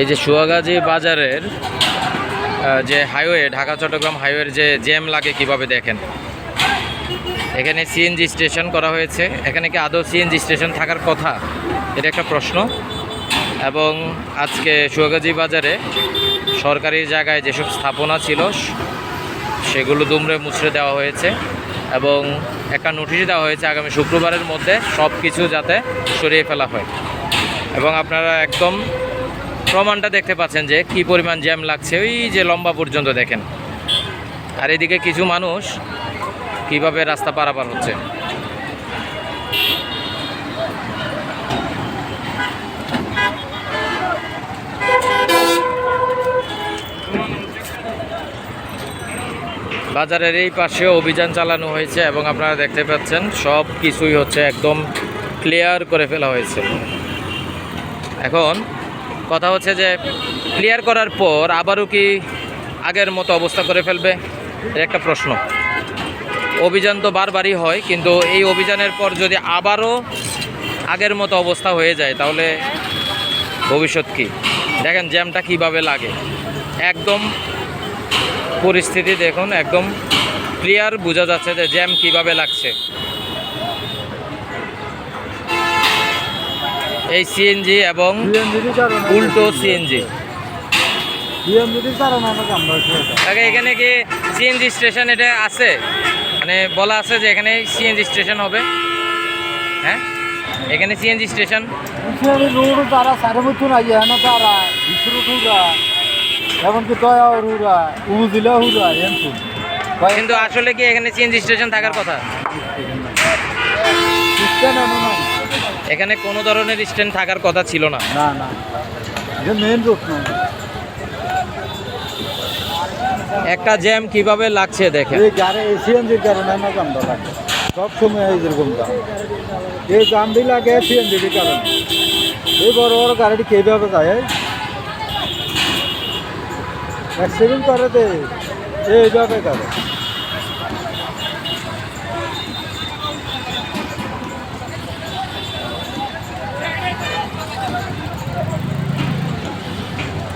এই যে সুয়াগাজী বাজারের যে হাইওয়ে, ঢাকা, চট্টগ্রাম হাইওয়ের যে জ্যাম লাগে কীভাবে দেখেন? এখানে সিএনজি স্টেশন করা হয়েছে। এখানে কি আদৌ সিএনজি স্টেশন থাকার কথা? এটা একটা প্রশ্ন। এবং আজকে সুয়াগাজী বাজারে সরকারি জায়গায় যেসব স্থাপনা ছিল, সেগুলো দুমড়ে মুচড়ে দেওয়া হয়েছে এবং একটা নোটিশ দেওয়া হয়েছে আগামী শুক্রবারের মধ্যে সব কিছু যাতে সরিয়ে ফেলা হয়। এবং আপনারা একদম প্রমাণটা দেখতে পাচ্ছেন যে কি পরিমাণ জ্যাম লাগছে। ওই যে লম্বা পর্যন্ত দেখেন। আর এদিকে কিছু মানুষ কীভাবে রাস্তা পারাপার হচ্ছে। বাজারের এই পাশে অভিযান চালানো হয়েছে এবং আপনারা দেখতে পাচ্ছেন সব কিছুই হচ্ছে একদম ক্লিয়ার করে ফেলা হয়েছে। এখন কথা হচ্ছে যে ক্লিয়ার করার পর আবারও কি আগের মতো অবস্থা করে ফেলবে? একটা প্রশ্ন। অভিযান তো বারবারই হয়, কিন্তু এই অভিযানের পর যদি আবারও আগের মতো অবস্থা হয়ে যায়, তাহলে ভবিষ্যৎ কি? দেখেন জ্যামটা কীভাবে লাগে। একদম পরিস্থিতি দেখুন, একদম ক্লিয়ার বোঝা যাচ্ছে যে জ্যাম কীভাবে লাগছে। এই সিএনজি এবং উল্টো সিএনজি এখানে কি সিএনজি স্টেশন এটা আছে? মানে বলা আছে যে এখানে সিএনজি স্টেশন হবে। হ্যাঁ? এখানে সিএনজি স্টেশন কিন্তু আসলে কি এখানে সিএনজি স্টেশন থাকার কথা? না এখানে কোনো ধরনের স্ট্যান্ড থাকার কথা ছিল না। না না। এটা মেন রোড না। একটা জ্যাম কীভাবে লাগছে দেখেন। এই গাড়ি সিএনজির কারণে লাগে সব সময় এই যেরকম দাম এই দামটি লাগে সিএনজির কারণে। এই বড় বড় গাড়িটি কীভাবে যায় অ্যাক্সিডেন্ট করে দে এইভাবে করে।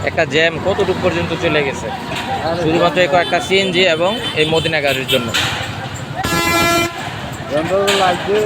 একটা জ্যাম কতটুকু পর্যন্ত চলে গেছে? শুধুমাত্র এই কয়েকটা সিএনজি এবং এই মদিনা গাড়ির জন্য। লাগছে